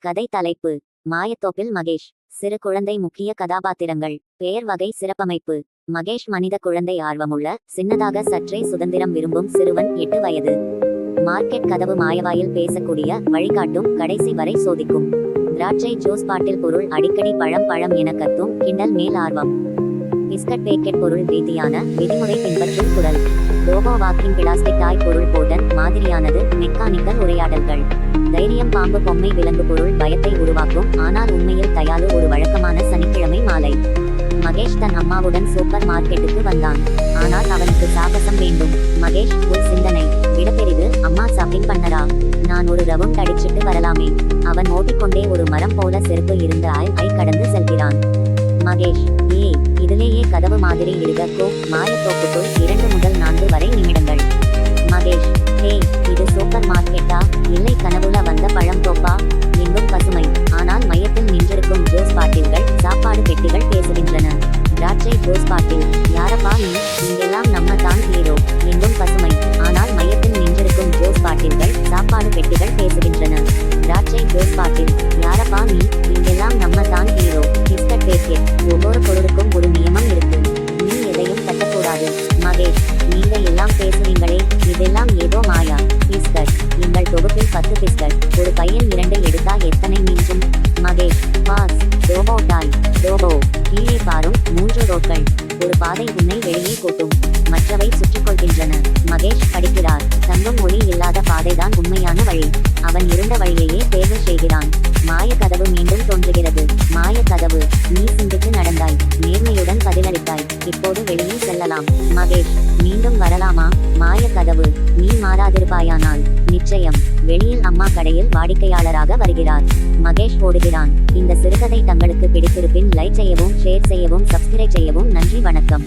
கதை தலைப்பு மாயத்தோப்பில் மகேஷ் சிறு குழந்தை முக்கிய கதாபாத்திரங்கள் பெயர் வகை சிறப்பமைப்பு. மகேஷ் மனித குழந்தை ஆர்வமுள்ள சின்னதாக சற்றே சுதந்திரம் விரும்பும் சிறுவன் எட்டு வயது. மார்க்கெட் கதவு மாயவாயில் பேசக்கூடிய வழிகாட்டும் கடைசி வரை சோதிக்கும். திராட்சை ஜூஸ் பாட்டில் பொருள் அடிக்கடி பழம் பழம் என கத்தும் கிண்டல் மேல் ஆர்வம். பிஸ்கட் பேக்கெட் பொருள் ரீதியான விதிமுறை பின்பற்றும் குரல். ரோபோ வாக்கிங் பிளாஸ்டிக் தாய் பொருள் போர்டன் மாதிரியானது மெக்கானிக்கல் உரையாடல்கள். தைரியம் பாம்பு பொம்மை விலங்கு பொருள் பயத்தை உருவாக்கும். ஆனால் உண்மையில் தயாலு ஒரு வழக்கமான சனிக்கிழமை மாலை. மகேஷ் தன் அம்மாவுடன் சூப்பர் மார்க்கெட்டுக்கு வந்தான். ஆனால் அவனுக்கு சாகசம் வேண்டும். மகேஷ் ஒரு சிந்தனை. விட பெரிது அம்மா ஷாப்பிங் பண்ணரா நான் ஒரு ரவுண்ட் அடிச்சிட்டு வரலாமே. அவன் ஓட்டிக்கொண்டே ஒரு மரம் போல செருப்பு இருந்த ஆய் ஐ கடந்து செல்கிறான். மகேஷ் ஏ இதிலேயே கதவு மாதிரி இருக்கோ மாயத்தோப்புக்குள் இரண்டு முதல் நான்கு வரை நிமிடங்கள். மகேஷ் ஹே இது சூப்பர் மார்க்கெட். திராட்சை யாரப்பா நீ? இங்கெல்லாம் நம்ம தான் ஹீரோ என்றும் பசுமை. ஆனால் மையத்தில் நின்றிருக்கும் ஜோஸ் பாட்டில்கள் சாப்பாடு பெட்டிகள் பேசுகின்றன. திராட்சை ஜோஸ் பாட்டில் யாரப்பா நீ? இங்கெல்லாம் நம்ம தான் ஹீரோ பிஸ்கட் பேக்கெட் ஒவ்வொரு பொருளுக்கும் ஒரு நியமம் இருக்கு நீ எதையும் தட்டக்கூடாது. மகேஷ் நீங்க எல்லாம் பேசுவீங்களே இதெல்லாம் ஏதோ மாயா. பிஸ்கட் எங்கள் தொகுப்பில் பத்து பிஸ்கட் ஒரு பையன் இரண்டு எடுத்தா எத்தனை மிஞ்சும்? மகேஷ் பாஸ் பாதை உன்னை வெளியே கூட்டும். மற்றவை சுற்றிக் கொள்கின்றன. மகேஷ் படிக்கிறார். தங்கும் ஒளி இல்லாத பாதைதான் உண்மையான வழி. அவன் இருந்த வழியையே தேர்வு செய்கிறான். மாய கதவு மீண்டும் தோன்றுகிறது. மாய கதவு நீ சிந்தித்து நடந்தாய். நேர்மையுடன் பதிலளித்தாய். இப்போது வெளியே செல்லலாம். மகேஷ் மீண்டும் வரலாமா? கதவு. நீ மாறாதிருப்பாயானால் நிச்சயம் வெளியில் அம்மா கடையில் வாடிக்கையாளராக வருகிறார். மகேஷ் ஓடுகிறான். இந்த சிறுகதை தங்களுக்கு பிடித்திருப்பின் லைக் செய்யவும் ஷேர் செய்யவும் சப்ஸ்கிரைப் செய்யவும் நன்றி வணக்கம்.